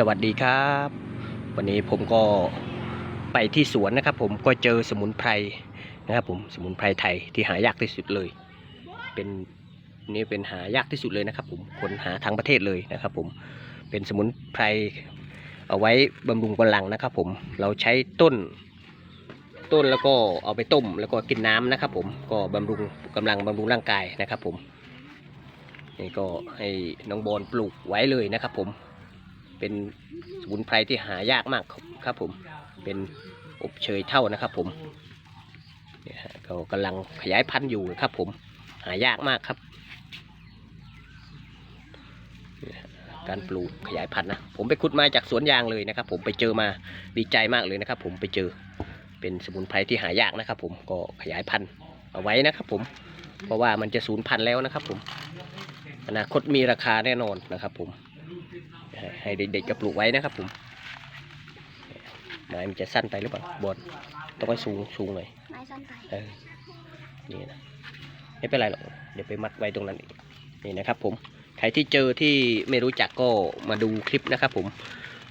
สวัสดีครับ วันนี้ผมก็ไปที่สวนนะครับ ผมก็เจอสมุนไพรนะครับ ผมสมุนไพรไทยที่หายากที่สุดเลย เป็นนี่เป็นหายากที่สุดเลยนะครับ ผมคนหาทางประเทศเลยนะครับ ผมเป็นสมุนไพรเอาไว้บำรุงกำลังนะครับ ผมเราใช้ต้นต้นแล้วก็เอาไปต้มแล้วก็กินน้ำนะครับ ผมก็บำรุงกำลังบำรุงร่างกายนะครับ ผมนี่ก็ให้น้องบอลปลูกไว้เลยนะครับ ผม เป็นสมุนไพรที่หายากมากครับผม เป็นอบเชยเท่านะครับผมเนี่ยก็กำลังขยายพันธุ์อยู่ครับผม หายากมากครับ การปลูกขยายพันธุ์นะ ผมไปขุดมาจากสวนยางเลยนะครับ ผมไปเจอมาดีใจมากเลยนะครับ ผมไปเจอ เป็นสมุนไพรที่หายากนะครับ ผม ก็ขยายพันธุ์เอาไว้นะครับ ผม เพราะว่ามันจะสูญพันธุ์แล้วนะครับ ผม อนาคตมีราคาแน่นอนนะครับ ผม ให้ให้เด็กๆก็ปลูกไว้นะครับผมไม้มันจะสั้นไปหรือเปล่าบอลต้องให้สูงสูงหน่อยไม้สั้นไปเออนี่นะไม่เป็นไรหรอกเดี๋ยวไปมัดไว้ตรงนั้นอีกนี่นะครับผมใครที่เจอที่ไม่รู้จักก็มาดูคลิปนะครับผม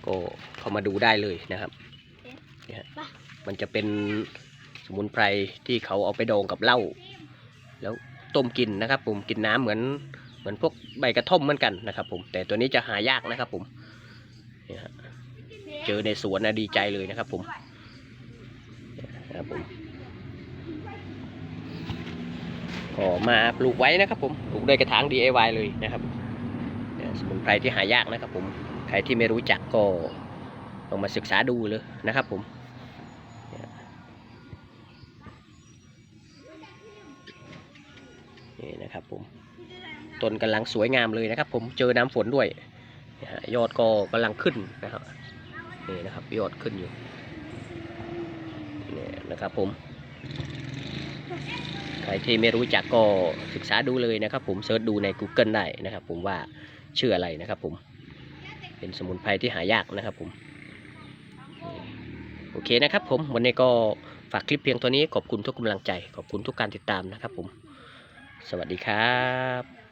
ก็เข้ามาดูได้เลยนะครับเนี่ยฮะมันจะเป็นสมุนไพรที่เขาเอาไปดองกับเหล้าแล้วต้มกินนะครับผมกินน้ำเหมือนเห มือนพวกใบกระท่อมเหมือนกันนะครับ ผม แต่ตัวนี้จะหายากนะครับ ผมเจอในสวนนะดีใจเลยนะครับ ผมนะครับผมก็มาปลูกไว้นะครับ ผมปลูกด้วยกระถาง DIY เลยนะครับสมุนไพรที่หายากนะครับ ผมใครที่ไม่รู้จักก็ลองมาศึกษาดูเลยนะครับ ผม นี่นะครับผมต้นกำลังสวยงามเลยนะครับ ผมเจอน้ำฝนด้วยยอดก็กำลังขึ้นนะครับนี่นะครับยอดขึ้นอยู่นี่นะครับผมใครที่ไม่รู้จักก็ศึกษาดูเลยนะครับ ผมเซิร์ชดูใน Google ได้นะครับ ผมว่าชื่ออะไรนะครับ ผมเป็นสมุนไพรที่หายากนะครับ ผมโอเคนะครับ ผมวันนี้ก็ฝากคลิปเพียงตัวนี้ขอบคุณทุกกำลังใจ ขอบคุณทุกการติดตามนะครับ ผม สวัสดีครับ